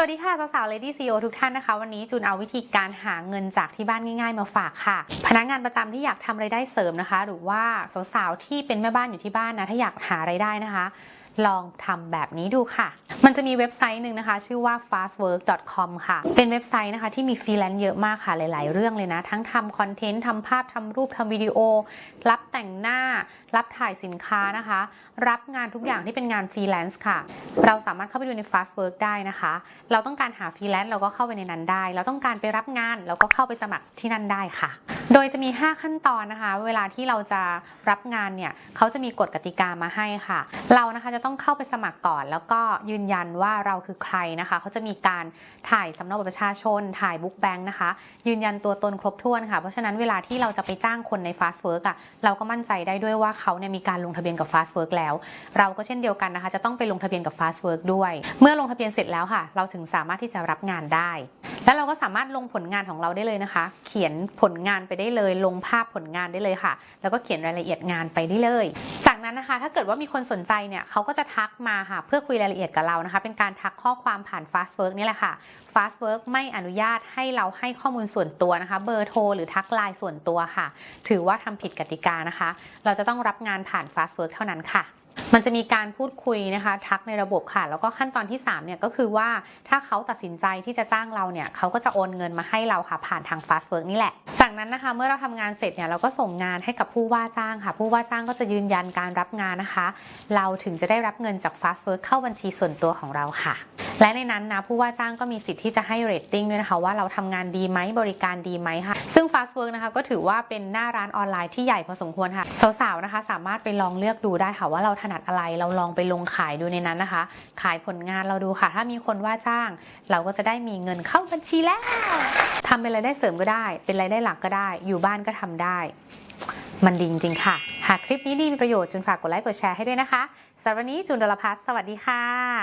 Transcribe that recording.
สวัสดีค่ะ สาวๆ Lady CEO ทุกท่านนะคะ วันนี้จูนเอาวิธีการหาเงินจากที่บ้านง่าย ๆ มาฝากค่ะ พนักงานประจำที่อยากทำไรายได้เสริมนะคะ หรือว่าสาวๆ ที่เป็นแม่บ้านอยู่ที่บ้านนะ ถ้าอยากหาไรายได้นะคะ ลองทำแบบนี้ดูค่ะ มันจะมีเว็บไซต์หนึ่งนะคะ ชื่อว่า fastwork.com ค่ะ เป็นเว็บไซต์นะคะที่มีฟรีแลนซ์เยอะมากค่ะหลาย ๆ เรื่องเลยนะ ทั้งทำคอนเทนต์ทำภาพทำรูปทำวิดีโอ รับแต่งหน้า รับถ่ายสินค้านะคะ รับงานทุกอย่างที่เป็นงานฟรีแลนซ์ค่ะ เราสามารถเข้าไปดูใน Fast Work ได้นะคะ เราต้องการหาฟรีแลนซ์เราก็เข้าไปในนั้นได้ เราต้องการไปรับงานเราก็เข้าไปสมัครที่นั่นได้ค่ะ โดยจะมี 5 ขั้นตอนนะคะ เวลาที่เราจะรับงานเนี่ยเขาจะมีกฎกติกามาให้ค่ะ เรานะคะจะต้องเข้าไปสมัครก่อน แล้วก็ยืนยันว่าเราคือใครนะคะเขาจะมีการถ่ายสำเนาบัตรประชาชน ถ่ายบุ๊กแบงค์นะคะ ยืนยันตัวตนครบถ้วนค่ะ เพราะฉะนั้นเวลาที่เราจะไปจ้างคนใน Fast Work อะเราก็มั่นใจได้ด้วยว่าเขาเนี่ยมีการลงทะเบียนกับ Fast Work แล้ว เราก็เช่นเดียวกันนะคะ จะต้องไปลงทะเบียนกับ Fast Work ด้วย เมื่อลงทะเบียนเสร็จแล้วค่ะ เราถึงสามารถที่จะรับงานได้ แล้วเราก็สามารถลงผลงานของเราได้เลยนะคะ เขียนผลงานไปได้เลย ลงภาพผลงานได้เลยค่ะ แล้วก็เขียนรายละเอียดงานไปได้เลย จากนั้นนะคะ ถ้าเกิดว่ามีคนสนใจเนี่ยเขาก็จะทักมาค่ะ เพื่อคุยรายละเอียดกับเรานะคะ เป็นการทักข้อความผ่าน Fast Work นี่แหละค่ะ Fast Work ไม่อนุญาตให้เราให้ข้อมูลส่วนตัวนะคะ เบอร์โทรหรือทักไลน์ส่วนตัวค่ะ ถือว่าทำผิดกติกานะคะ เราจะต้องรับงานผ่าน Fast Work เท่านั้นค่ะ มันจะมีการพูดคุยนะคะทักในระบบค่ะ แล้วก็ขั้นตอนที่3เนี่ยก็คือว่าถ้าเขาตัดสินใจที่จะจ้างเราเนี่ยเขาก็จะโอนเงินมาให้เราค่ะผ่านทาง Fast Work นี่แหละ จากนั้นนะคะเมื่อเราทำงานเสร็จเนี่ยเราก็ส่งงานให้กับผู้ว่าจ้างค่ะ ผู้ว่าจ้างก็จะยืนยันการรับงานนะคะ เราถึงจะได้รับเงินจาก Fast Work เข้าบัญชีส่วนตัวของเราค่ะ และในนั้นนะผู้ว่าจ้างก็มีสิทธิ์ที่จะให้เรตติ้งด้วยนะคะว่าเราทำงานดีไหมบริการดีไหมค่ะซึ่ง Fast Work นะคะก็ถือว่าเป็นหน้าร้านออนไลน์ที่ใหญ่พอสมควรค่ะสาวๆนะคะสามารถไปลองเลือกดูได้ค่ะว่าเราถนัดอะไรเราลองไปลงขายดูในนั้นนะคะ ขายผลงานเราดูค่ะ ถ้ามีคนว่าจ้าง เราก็จะได้มีเงินเข้าบัญชีแล้วทำเป็นรายได้เสริมก็ได้ เป็นรายได้หลักก็ได้ อยู่บ้านก็ทำได้ มันดีจริงๆค่ะ หากคลิปนี้ดีมีประโยชน์จุนฝากกดไลค์กดแชร์ให้ด้วยนะคะสำหรับวันนี้จุนดลพัฒสวัสดีค่ะ